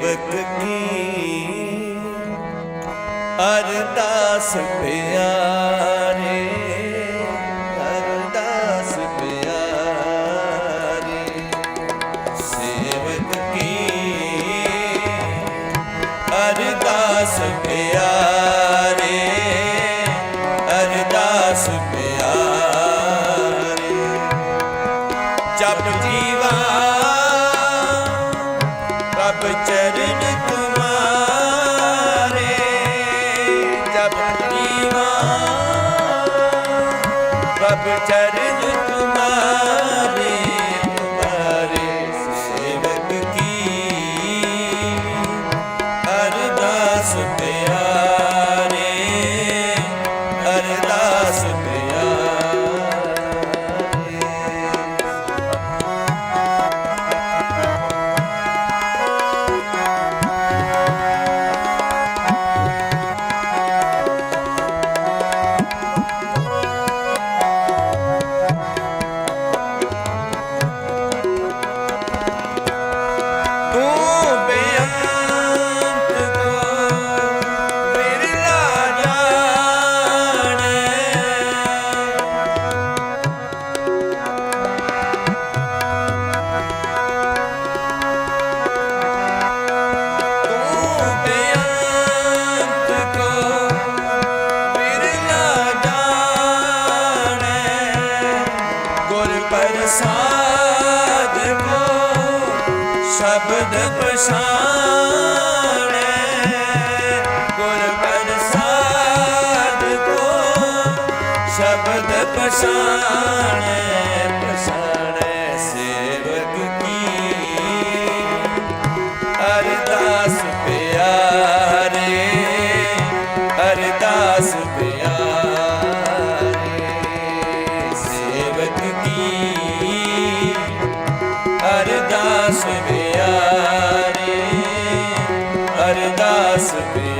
ਸੇਵਕ ਕੀ? ਅਰਦਾਸ ਪਿਆਰੇ ਅਰਦਾਸ ਪਿਆਰੇ ਸੇਵਕ ਕੀ? ਅਰਦਾਸ ਪਿਆਰੇ ਅਰਦਾਸ ਪਿਆਰੇ। ਜਪ ਜੀਵਾ Richard. ਗੁਰ ਪ੍ਰਸਾਦ ਕੋ ਸ਼ਬਦ ਪਛਾਣੈ। ਗੁਰ ਪ੍ਰਸਾਦ da vida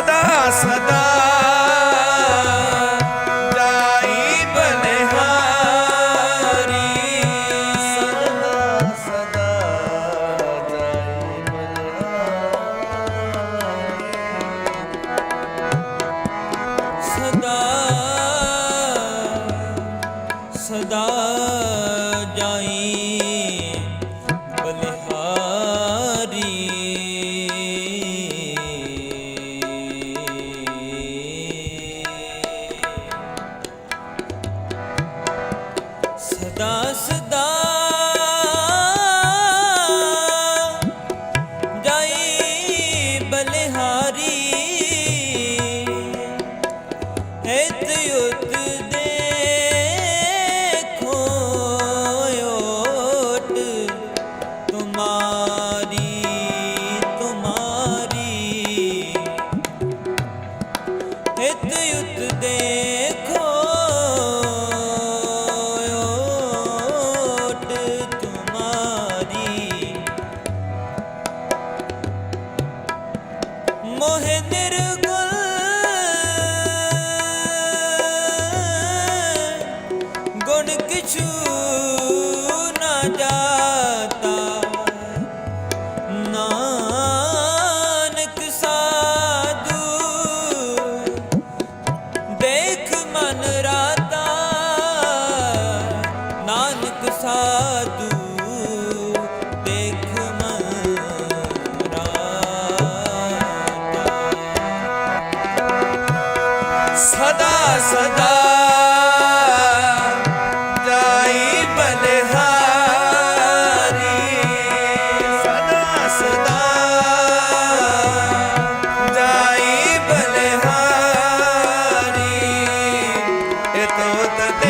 सदा सदा ਸਦਾ ਸਦਾ ਜਾਈ ਬਨਹਾਰੀ ਸਦਾ ਸਦਾ ਜਾਈ ਬਨਹਾਰੀ ਤੋ ਤੇ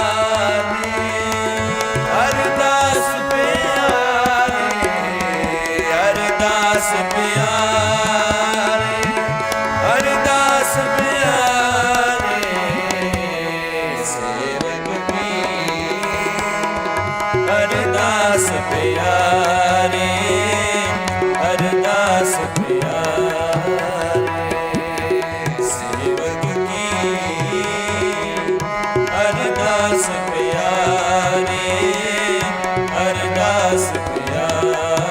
ਅਰਦਾਸ ਪਿਆਰੇ ਅਰਦਾਸ ਪਿਆਰੇ। ਸੇਵਕ ਕੀ? ਅਰਦਾਸ ਪਿਆਰੇ ਅਰਦਾਸ ਪਿਆਰੇ।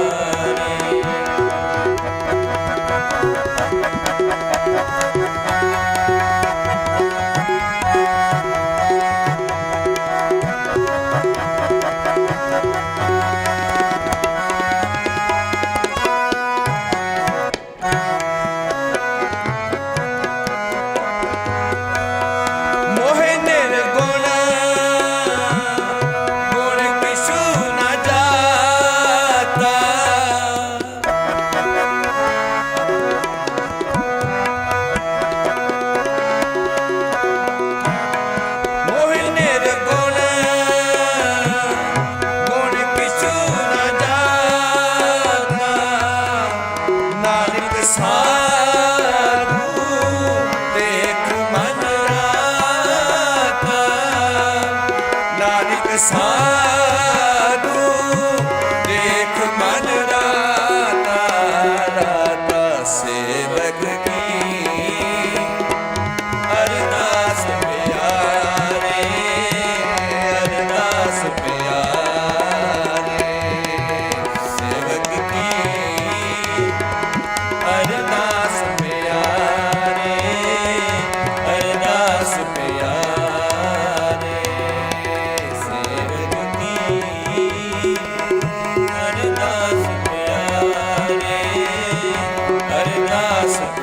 ਸਾਰ আছে